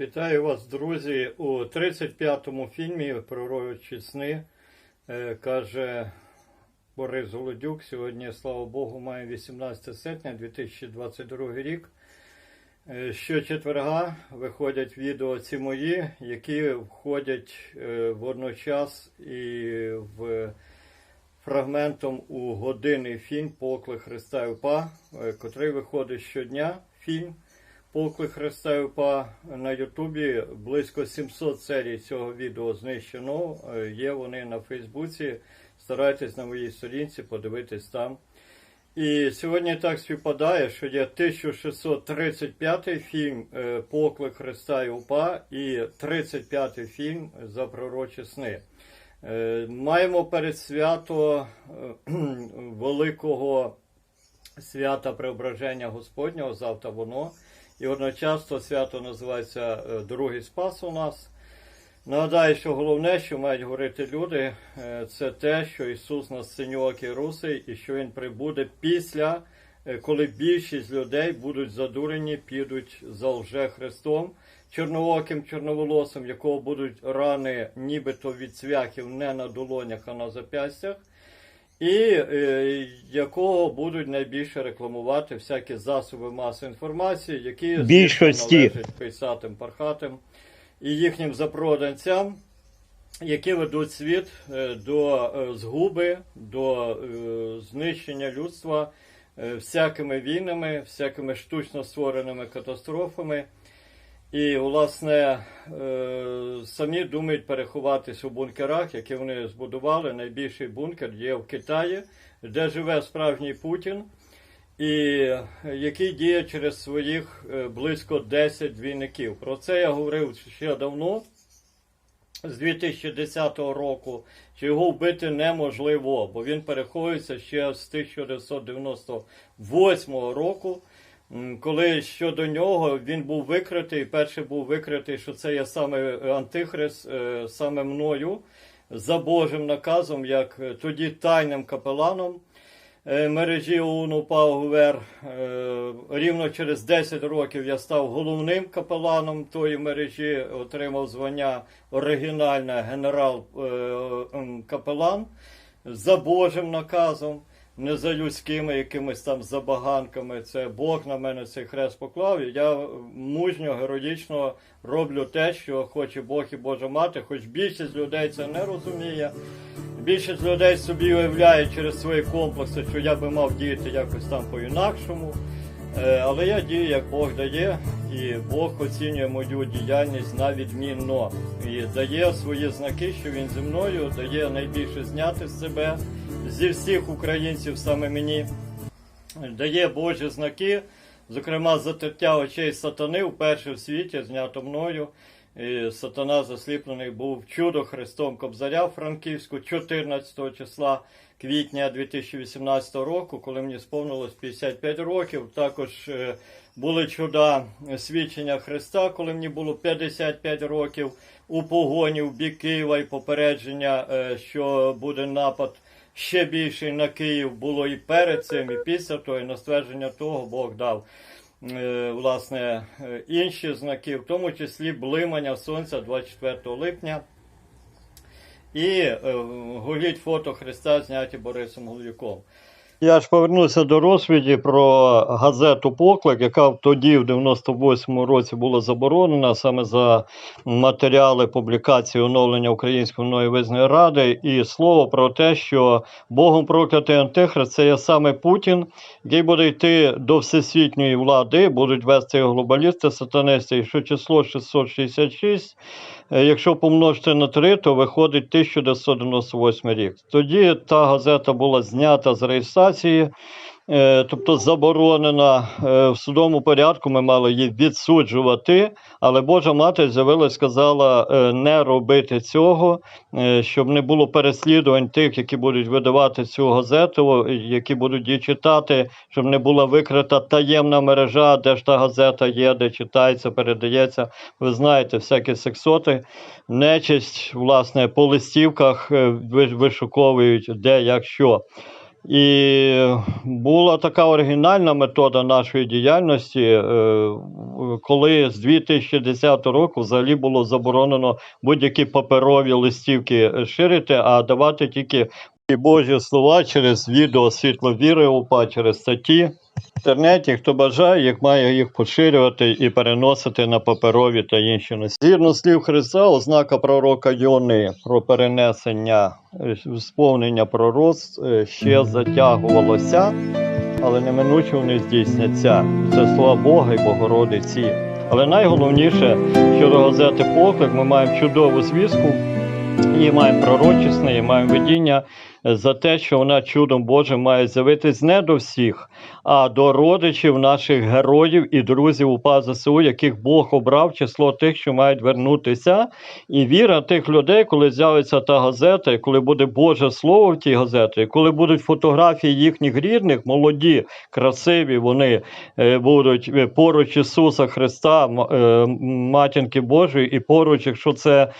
Вітаю вас, друзі. У 35-му фільмі Пророчі сни е, каже Борис Голодюк. Сьогодні, слава Богу, має 18 серпня 2022 рік. Е, Щочетверга виходять відео ці мої, які входять е, водночас і в фрагментом у годинний фільм Поклик Христа і УПА, котрий виходить щодня. Фільм Поклик Христа і УПА на Ютубі. Близько 700 серій цього відео знищено. Е, Є вони на Фейсбуці. Старайтесь на моїй сторінці подивитись там. І сьогодні так співпадає, що є 1635 фільм е, Поклик Христа і УПА і 35 фільм за пророчі сни. Е, Маємо перед свято великого свята Преображення Господнього, завтра воно. І одночасно свято називається е, Другий Спас у нас. Нагадаю, що головне, що мають говорити люди, е, це те, що Ісус нас синьоокий русий і що Він прибуде після, е, коли більшість людей будуть задурені, підуть за лже Христом, чорнооким, чорноволосим, якого будуть рани нібито від цвяхів не на долонях, а на запястях, і е, якого будуть найбільше рекламувати всякі засоби масової інформації, які Більшості. належать писатим пархатим і їхнім запроданцям, які ведуть світ е, до е, згуби, до е, знищення людства е, всякими війнами, всякими штучно створеними катастрофами. І, власне, е, самі думають переховатись у бункерах, які вони збудували. Найбільший бункер є в Китаї, де живе справжній Путін, і який діє через своїх е, близько 10 двійників. Про це я говорив ще давно, з 2010 року, що його вбити неможливо, бо він переховується ще з 1998 року. Коли щодо нього він був викритий, перший був викритий, що це є саме Антихрист, е, саме мною, за Божим наказом, як е, тоді тайним капеланом е, мережі ОУН УПА ГУВЕР. Е, Рівно через 10 років я став головним капеланом тої мережі, отримав звання оригінальне генерал-капелан за Божим наказом не за людськими якимись там забаганками. Це Бог на мене цей хрест поклав. Я мужньо, героїчно роблю те, що хоче Бог і Божа мати, хоч більшість людей це не розуміє. Більшість людей собі уявляє через свої комплекси, що я би мав діяти якось там по-інакшому. Е, Але я дію, як Бог дає, і Бог оцінює мою діяльність на відмінно. І дає свої знаки, що він зі мною дає найбільше зняти з себе зі всіх українців саме мені. Дає Божі знаки, зокрема, затертя очей сатани вперше в світі, знято мною. І сатана засліплений був чудо Христом Кобзаря Франківську 14 числа квітня 2018 року, коли мені сповнилось 55 років. Також е, були чуда свідчення Христа, коли мені було 55 років у погоні в бік Києва і попередження, е, що буде напад ще більший на Київ було і перед цим, і після того, і на ствердження того Бог дав е, власне е, інші знаки, в тому числі блимання сонця 24 липня. І гуліть голіть фото Христа, зняті Борисом Голюком. Я ж повернуся до розповіді про газету Поклик, яка тоді, в 98-му році, була заборонена саме за матеріали публікації оновлення Української нової ради, і слово про те, що Богом проклятий Антихрист це є саме Путін, який буде йти до всесвітньої влади, будуть вести глобалісти, сатанисти, і що число 666, е, якщо помножити на 3, то виходить 1998 рік. Тоді та газета була знята з реєстрації, е, тобто заборонена Е, в судовому порядку. Ми мали її відсуджувати, але Божа мати з'явилась, сказала е, не робити цього, щоб не було переслідувань тих, які будуть видавати цю газету, які будуть її читати, щоб не була викрита таємна мережа, де ж та газета є, де читається, передається. Ви знаєте, всякі сексоти, нечисть, власне, по листівках вишуковують де як що. І була така оригінальна метода нашої діяльності, е, коли з 2010 року взагалі було заборонено будь-які паперові листівки ширити, а давати тільки Божі слова через відео світло віри УПА, через статті. Інтернеті, хто бажає, їх має їх поширювати і переносити на паперові та інші носії. Згідно слів Христа, ознака пророка Йони про перенесення е, сповнення пророцтв е, ще затягувалося, але неминуче вони здійсняться. Це слова Бога і Богородиці. Але найголовніше щодо газети Поклик, ми маємо чудову звістку, і маємо пророчісне, і маємо видіння за те, що вона чудом Божим має з'явитись не до всіх, а до родичів наших героїв і друзів УПА ЗСУ, яких Бог обрав, число тих, що мають вернутися. І віра тих людей, коли з'явиться та газета, і коли буде Боже Слово в тій газеті, і коли будуть фотографії їхніх рідних, молоді, красиві, вони е, будуть е, поруч Ісуса Христа, е, матінки Божої, і поруч, якщо це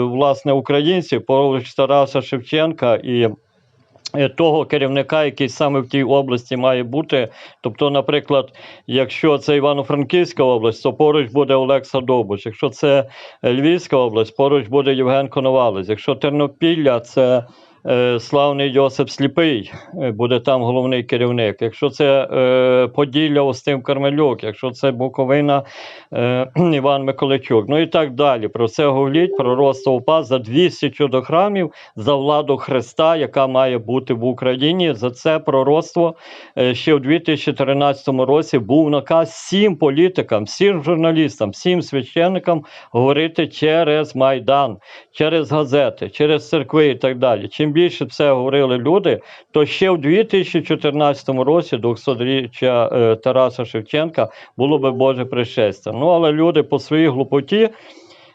власне українці, поруч Тараса Шевченка і. е, Того керівника, який саме в тій області має бути. Тобто, наприклад, якщо це Івано-Франківська область, то поруч буде Олекса Довбуш. Якщо це е, Львівська область, поруч буде Євген Коновалець. Якщо Тернопілля, це славний Йосип Сліпий, е, буде там головний керівник. Якщо це е, Поділля Остим Кармелюк, якщо це Буковина е, Іван Миколайчук, ну і так далі. Про це говорять пророцтво УПА за 200 чудохрамів за владу Христа, яка має бути в Україні. За це пророцтво е, ще в 2013 році був наказ всім політикам, всім журналістам, всім священникам говорити через Майдан, через газети, через церкви і так далі. Чим більше це говорили люди, то ще в 2014 році, 200-річчя е, Тараса Шевченка, було би Боже пришестя. Ну але люди по своїй глупоті.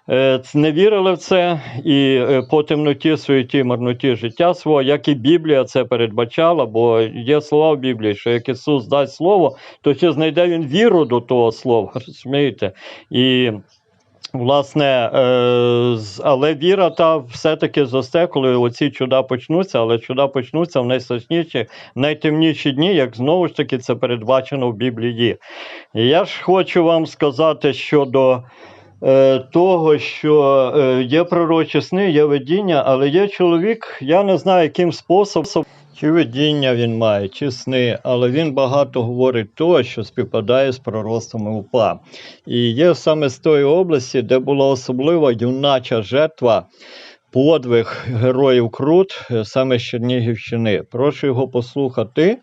е, Не вірили в це і е, по темноті, суеті, марноті життя свого, як і Біблія це передбачала, бо є слова в Біблії, що як Ісус дасть слово, то чи знайде він віру до того слова, розумієте? І Власне, е, але віра та все-таки зросте, коли оці чуда почнуться, але чуда почнуться в найстрашніші, найтемніші дні, як знову ж таки це передбачено в Біблії. Я ж хочу вам сказати щодо е, того, що е, є пророчі сни, є видіння, але є чоловік, я не знаю, яким способом. Чи видіння він має, чи сни, але він багато говорить того, що співпадає з пророцтвами УПА. І є саме з тої області, де була особлива юнача жертва, подвиг героїв Крут, саме з Чернігівщини. Прошу його послухати,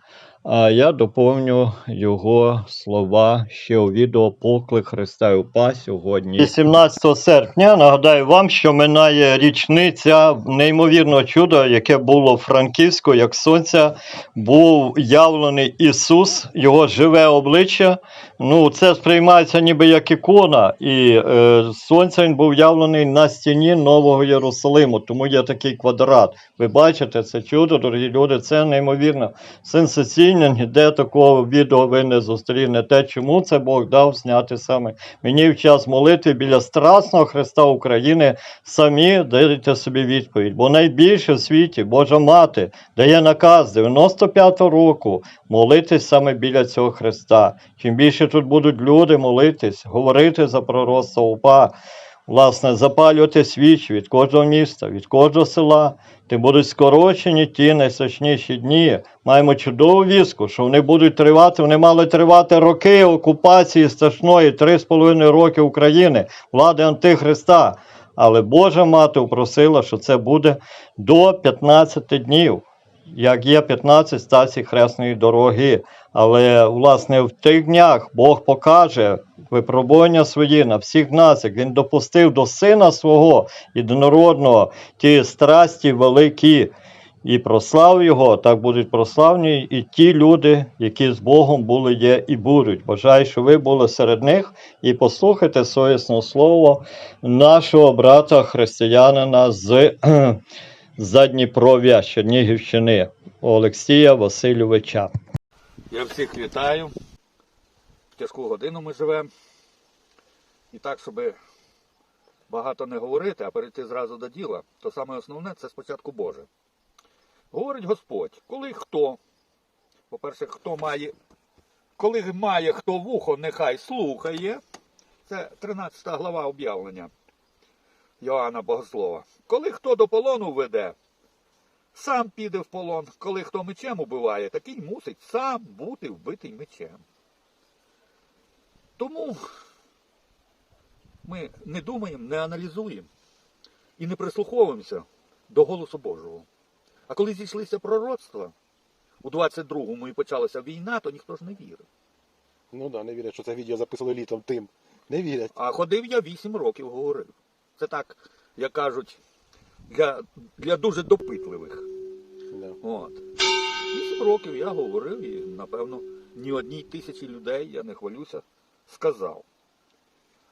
а я доповню його слова ще у відео Поклик Христа і УПА сьогодні. 18 серпня нагадаю вам, що минає річниця неймовірного чуда, яке було в Франківську, як сонця, був явлений Ісус, його живе обличчя. Ну, це сприймається ніби як ікона, і е, сонця він був явлений на стіні Нового Єрусалиму, тому є такий квадрат. Ви бачите це чудо, дорогі люди, це неймовірно сенсаційно. Ніде такого відео ви не зустрінете. Чому це Бог дав зняти саме мені в час молитви біля страсного Христа України? Самі дайте собі відповідь. Бо найбільше в світі Божа мати дає наказ 95-го року молитись саме біля цього Христа. Чим більше тут будуть люди молитись, говорити за пророцтво УПА, власне, запалювати свічі від кожного міста, від кожного села, тим будуть скорочені ті найстрашніші дні. Маємо чудову віску, що вони будуть тривати, вони мали тривати роки окупації страшної, три з половиною роки України, влади Антихриста. Але Божа мати упросила, що це буде до 15 днів як є 15 стацій хресної дороги. Але власне в тих днях Бог покаже випробування свої на всіх нас, як він допустив до сина свого єдинородного ті страсті великі. І прослав його, так будуть прославні і ті люди, які з Богом були, є і будуть. Бажаю, що ви були серед них і послухайте совісне слово нашого брата християнина з Задніпров'я Чернігівщини Олексія Васильовича. Я всіх вітаю. Тяжку годину ми живемо. І так, щоб багато не говорити, а перейти зразу до діла, то саме основне це спочатку Боже. Говорить Господь, коли хто, по-перше, хто має, коли має хто вухо, нехай слухає. Це 13 глава об'явлення Йоанна Богослова. Коли хто до полону веде, сам піде в полон. Коли хто мечем убиває, такий мусить сам бути вбитий мечем. Тому ми не думаємо, не аналізуємо і не прислуховуємося до голосу Божого. А коли зійшлися пророцтва, у 22-му і почалася війна, то ніхто ж не вірив. Ну да, не вірять, що це відео записали літом тим. Не вірять. А ходив я 8 років, говорив. Це так, як кажуть, для, для дуже допитливих. Да. От. 8 років я говорив і, напевно, ні одній тисячі людей, я не хвалюся, сказав.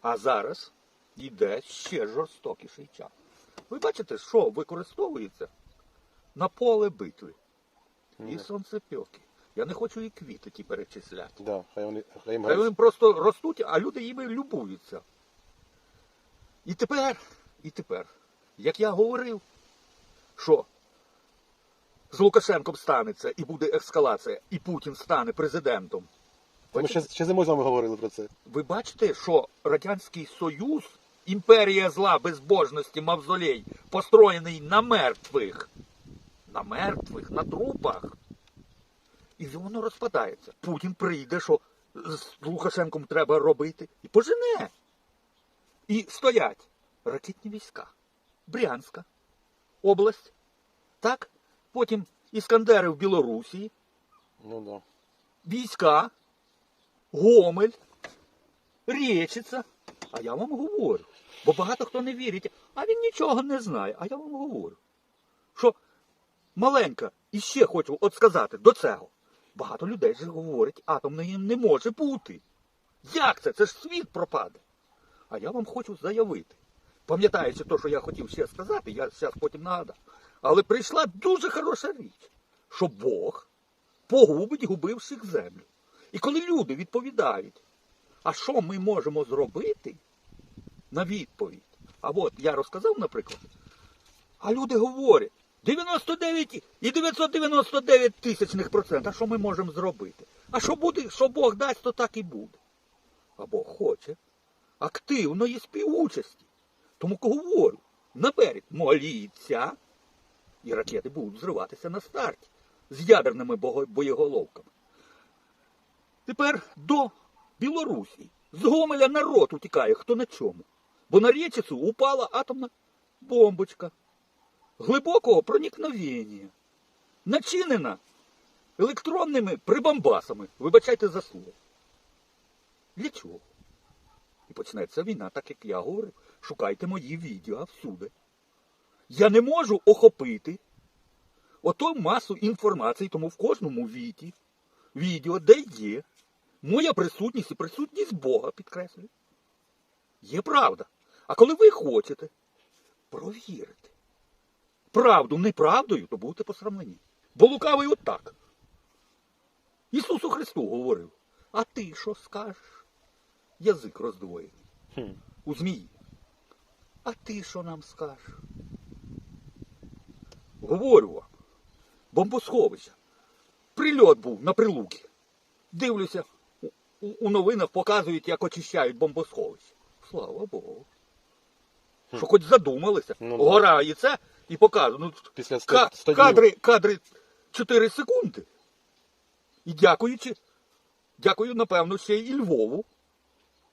А зараз йде ще жорстокіший час. Ви бачите, що використовується на поле битви. І сонцепьоки. Я не хочу і квіти ті перечисляти. Да, хай вони хай їм Хай вони просто ростуть, а люди їми любуються. І тепер, і тепер, як я говорив, що з Лукашенком станеться і буде ескалація, і Путін стане президентом. Ми ще, ще зимою з вами говорили про це. Ви бачите, що Радянський Союз, імперія зла, безбожності, мавзолей, построєний на мертвих, на мертвих, на трупах. І воно розпадається. Путін прийде, що з Лукашенком треба робити, і пожене. І стоять ракетні війська. Брянська область. Так? Потім Іскандери в Білорусі, Ну да. війська, Гомель, Рєчиця. А я вам говорю. Бо багато хто не вірить, а він нічого не знає. А я вам говорю. Що маленька, і ще хочу от сказати до цього. Багато людей ж говорять, атомної не може бути. Як це? Це ж світ пропаде. А я вам хочу заявити. Пам'ятаючи те, що я хотів ще сказати, я зараз потім нагадав. Але прийшла дуже хороша річ, що Бог погубить губивших землю. І коли люди відповідають, а що ми можемо зробити на відповідь? А от я розказав, наприклад, а люди говорять, 99 і 999 тисячних процент, а що ми можемо зробити? А що буде, що Бог дасть, то так і буде. А Бог хоче активної співучасті. Тому говорю, наперед моліться, і ракети будуть зриватися на старті з ядерними боєголовками. Тепер до Білорусі. З Гомеля народ утікає, хто на чому. Бо на річицю упала атомна бомбочка глибокого проникновення, начинена електронними прибамбасами. Вибачайте за слово. Для чого? І почнеться війна, так як я говорив. Шукайте мої відео всюди. Я не можу охопити ото масу інформації, тому в кожному віді, відео, де є моя присутність і присутність Бога, підкреслюю. Є правда. А коли ви хочете провірити правду неправдою, то будете посрамлені. Бо лукавий отак. Ісусу Христу говорив, а ти що скажеш? Язик роздвоєний Хм. у змії. А ти що нам скажеш? Говорю вам, бомбосховище. Прильот був на прилуки. Дивлюся, у, новинах показують, як очищають бомбосховище. Слава Богу. Що хоч задумалися. Ну, да. Гора і це, і показують. Ну, Після ка- 100 кадри, кадри 4 секунди. І дякуючи, дякую, напевно, ще і Львову.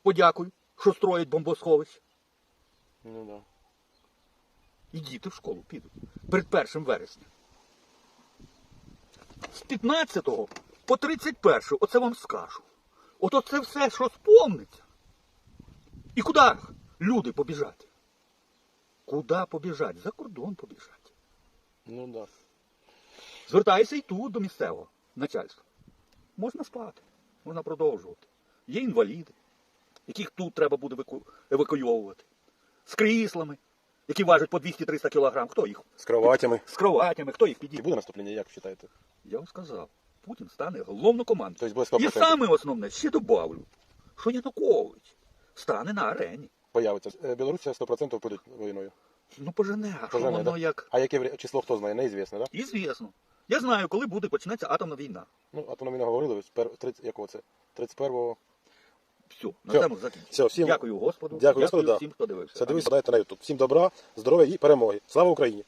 Подякую, що строять бомбосховище. Ну да. І діти в школу підуть перед 1 вересня. З 15 по 31, оце вам скажу. Ото це все, що сповниться. І куди люди побіжать? Куди побіжать? За кордон побіжать. Ну да. Звертайся і тут до місцевого начальства. Можна спати, можна продовжувати. Є інваліди, яких тут треба буде евакуйовувати. З кріслами, які важать по 200-300 кілограм. Хто їх? З кроватями. З кроватями, хто їх І підійде? буде наступлення, як вважаєте? Я вам сказав, Путін стане головнокомандуючим. Тобто І саме основне, ще добавлю, що Янукович стане на арені. появиться. Білорусі 100% будуть війною. Ну пожене, а що воно да? як. А яке число хто знає, неізвісно, да? І звісно. Я знаю, коли буде почнеться атомна війна. Ну, а то нам і не говорили, пер- 30, якого це? 31-го. Все, на цьому закінчимо. Всім Дякую Господу. Дякую, Господу, да. всім, хто дивився. Все, дивіться, подайте на YouTube. Всім добра, здоров'я і перемоги. Слава Україні!